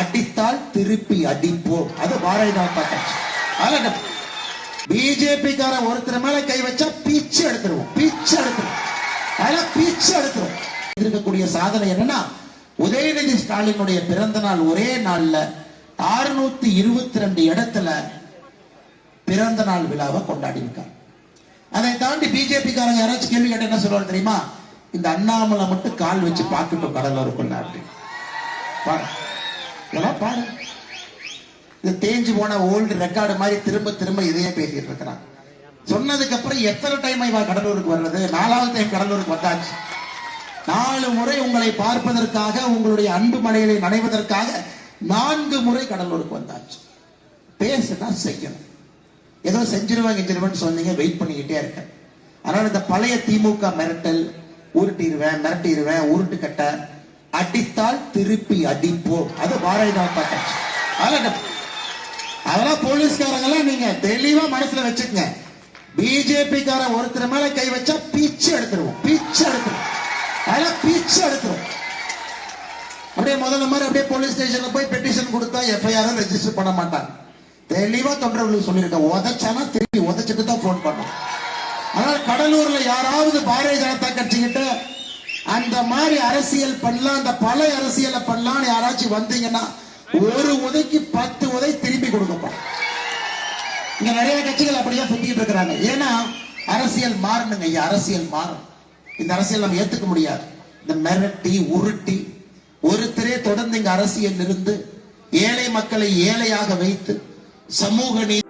அடித்தால் திருப்பி அடிப்போம் அது பாரதிய ஜனதா கட்சி. பிஜேபி கார ஒருத்தர் மேல கை வச்சா பீச்சு எடுத்துருவோம். பீச்சு எடுத்துருவோம். அதெல்லாம் பீச்சு எடுத்துருவோம். இருக்கக்கூடிய சாதனை என்னன்னா உதயநிதி ஸ்டாலினுடைய பிறந்த நாள் ஒரே நாள்ல அறுநூத்தி இருபத்தி ரெண்டு இடத்துல பிறந்த நாள் விழாவை கொண்டாடி இருக்காங்க அதை தாண்டி பிஜேபி காரங்க யாராச்சும் கேள்வி கேட்ட என்ன சொல்லுவாங்க தெரியுமா? இந்த அண்ணாமலை மட்டும் கால் வச்சு பார்க்கட்டும் கடலூருக்குள்ள அப்படின்னு பாரு இதெல்லாம் பாரு இது தேஞ்சு போன ஓல்டு ரெக்கார்டு மாதிரி திரும்ப திரும்ப இதையே பேசிட்டு இருக்கிறான் சொன்னதுக்கு அப்புறம் எத்தனை டைம் இவன் கடலூருக்கு வர்றது? நாலாவது டைம் கடலூருக்கு வந்தாச்சு. நாலு முறை உங்களை பார்ப்பதற்காக உங்களுடைய அன்பு மலைகளை நனைவதற்காக நான்கு முறை கடலூருக்கு வந்தாச்சு. பேசுனா செய்யணும் ஏதோ செஞ்சிருவேன் செஞ்சிருவேன் சொன்னீங்க வெயிட் பண்ணிக்கிட்டே இருக்கேன். அதனால இந்த பழைய திமுக மிரட்டல் உருட்டிடுவேன் மிரட்டிடுவேன் உருட்டு கட்ட அடித்தால் திருப்பி அடிப்போம் அது பாரதிய ஜனதா கட்சி. அதெல்லாம் அதெல்லாம் போலீஸ்காரங்க எல்லாம் நீங்க தெளிவா மனசுல வச்சுக்கங்க. பிஜேபி கார ஒருத்தர் மேல கை வச்சா பீச்சு எடுத்துருவோம். பீச்சு எடுத்துருவோம். அதெல்லாம் பீச்சு எடுத்துருவோம். அப்படியே முதல்ல மாதிரி அப்படியே போலீஸ் ஸ்டேஷன்ல போய் பெட்டிஷன் கொடுத்தா எஃப்ஐஆர் ரெஜிஸ்டர் பண்ண மாட்டாங்க. தெளிவா தொண்டர்களுக்கு சொல்லியிருக்கேன். உதச்சானா திருப்பி உதச்சிட்டு தான் போன் பண்ணோம் அதனால கடலூர்ல யாராவது பாரதிய ஜனதா கட்சி கிட்ட அந்த மாதிரி அரசியல் பண்ணலாம் அந்த பல அரசியலை பண்ணலாம்னு யாராச்சும் வந்தீங்கன்னா ஒரு உதைக்கு பத்து உதை திரும்பி கொடுக்கப்பா இங்க நிறைய கட்சிகள் அப்படிதான் சுத்திட்டு இருக்கிறாங்க. ஏன்னா அரசியல் மாறணுங்க. ஐயா அரசியல் மாறும் இந்த அரசியல் நம்ம ஏத்துக்க முடியாது. இந்த மிரட்டி உருட்டி ஒருத்தரே தொடர்ந்து இங்க அரசியல் இருந்து ஏழை மக்களை ஏழையாக வைத்து சமூக நீதி